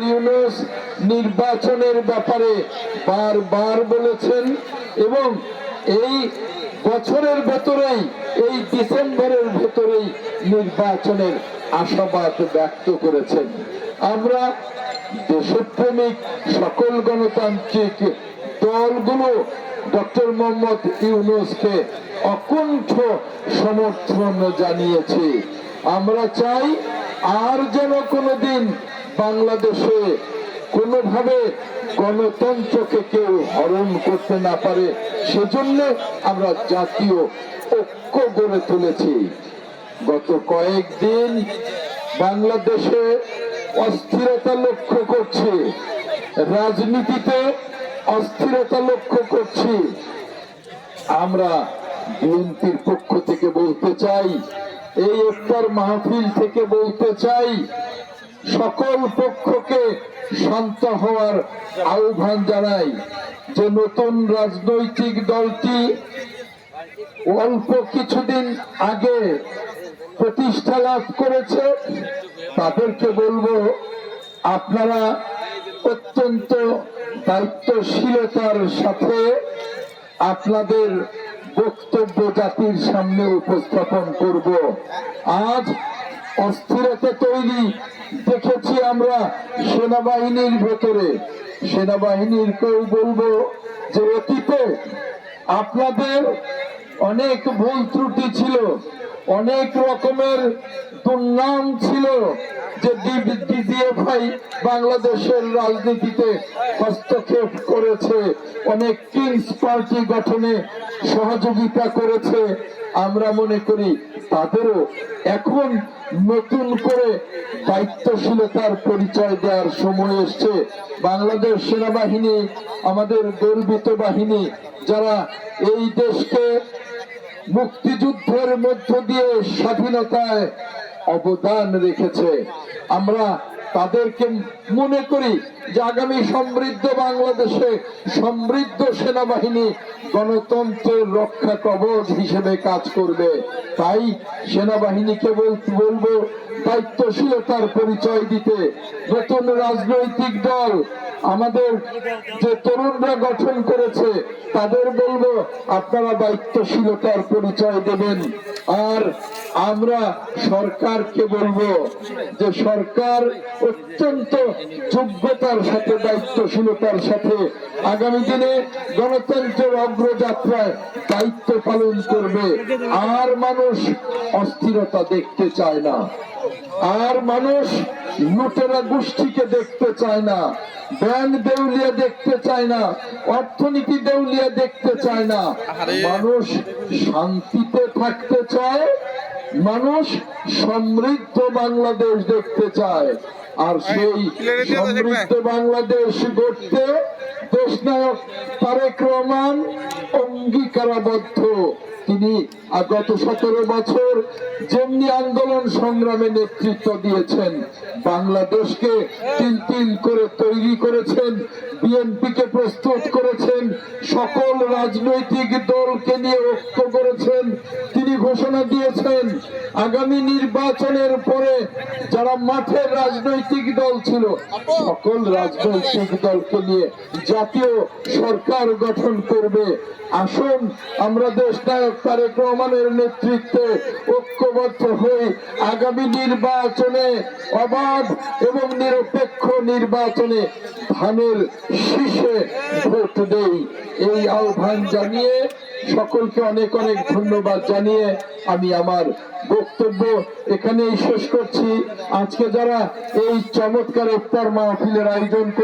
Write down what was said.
ইউনুস নির্বাচনের ব্যাপারে বারবার বলেছেন এবং এই বছরের ভেতরেই, এই ডিসেম্বরের ভেতরেই নির্বাচনের আশাবাদ ব্যক্ত করেছেন। আমরা দেশপ্রেমিক সকল গণতান্ত্রিক দলগুলো ডক্টর মোহাম্মদ ইউনুসকে অকুণ্ঠ সমর্থন জানিয়েছি। আমরা চাই আর যেন কোনোদিন বাংলাদেশে কোনোভাবে গণতন্ত্রকে কেউ হরণ করতে না পারে, সেজন্য আমরা জাতীয় ঐক্য গড়ে তুলেছি। গত কয়েকদিন বাংলাদেশে অস্থিরতা লক্ষ্য করছি, রাজনীতিতে অস্থিরতা লক্ষ্য করছি। আমরা বিএনপির পক্ষ থেকে বলতে চাই, এই ইফতার মাহফিল থেকে বলতে চাই সকল পক্ষকে শান্ত হওয়ার আহ্বান জানাই যে নতুন রাজনৈতিক দলটি অল্প কিছুদিন আগে প্রতিষ্ঠা লাভ করেছে, তাদেরকে বলব আপনারা অত্যন্ত দায়িত্বশীলতার সাথে আপনাদের বক্তব্য জাতির সামনে উপস্থাপন করব। আজ অস্থিরতা তৈরি দেখেছি আমরা সেনাবাহিনীর ভেতরে। সেনাবাহিনীর কেউ বলব যে, অতীতে আপনাদের অনেক ভুল ত্রুটি ছিল, অনেক রকমের দুর্নাম ছিল যে ডিজিএফআই বাংলাদেশের রাজনীতিতে হস্তক্ষেপ করেছে, অনেক কিংস পার্টি গঠনে সহযোগিতা করেছে। আমরা মনে করি তাদেরও এখন নতুন করে দায়িত্বশীলতার পরিচয় দেওয়ার সময় এসছে। বাংলাদেশ সেনাবাহিনী, আমাদের গর্বিত বাহিনী, যারা এই দেশকে মুক্তিযুদ্ধের মধ্য দিয়ে স্বাধীনতায় অবদান রেখেছে। আমরা তাদেরকে মনে করি যে আগামী সমৃদ্ধ বাংলাদেশে সমৃদ্ধ সেনাবাহিনী গণতন্ত্রের রক্ষা কবচ হিসেবে কাজ করবে। তাই সেনাবাহিনীকে বল- বলব দায়িত্বশীলতার পরিচয় দিতে। নতুন রাজনৈতিক দল আমাদের যে তরুণরা গঠন করেছে, তাদের বলব আপনারা দায়িত্বশীলতার পরিচয় দেবেন। আর আমরা সরকারকে বলব যে সরকার অত্যন্ত যোগ্যতার সাথে, দায়িত্বশীলতার সাথে আগামী দিনে গণতন্ত্রের অগ্রযাত্রায় দায়িত্ব পালন করবে। আর মানুষ অস্থিরতা দেখতে চায় না। আর মানুষ লুটেরা গোষ্ঠীকে দেখতে চায় না ব্যাংক দেউলিয়া দেখতে চায় না অর্থনীতি দেউলিয়া দেখতে চায় না। মানুষ শান্তিতে থাকতে চায় মানুষ সমৃদ্ধ বাংলাদেশ দেখতে চায়। আর সেই সমৃদ্ধ বাংলাদেশ গড়তে দেশনায়ক তারেক রহমান অঙ্গীকারাবদ্ধ। তিনি গত সতেরো বছর যেমনি আন্দোলন সংগ্রামে নেতৃত্ব দিয়েছেন। বাংলাদেশকে তিল তিল করে তৈরি করেছেন বিএনপিকে প্রস্তুত করেছেন, সকল রাজনৈতিক দলকে নিয়ে ঐক্য করেছেন, তিনি ঘোষণা দিয়েছেন, আগামী নির্বাচনের পরে যারা মাঠের রাজনৈতিক দল ছিল, সকল রাজনৈতিক দলকে নিয়ে জাতীয় সরকার গঠন করবে। আসুন, আমরা দেশ নায়ক তারেক রহমানের নেতৃত্বে ঐক্যবদ্ধ হই, আগামী নির্বাচনে অবাধ এবং নিরপেক্ষ নির্বাচনে ধানের শীষে ভোট দেই। এই আহ্বান জানিয়ে সকলকে অনেক অনেক ধন্যবাদ জানিয়ে আমি আমার বক্তব্য এখানেই শেষ করছি। আজকে যারা এই চমৎকার ইফতার মাহফিলের আয়োজন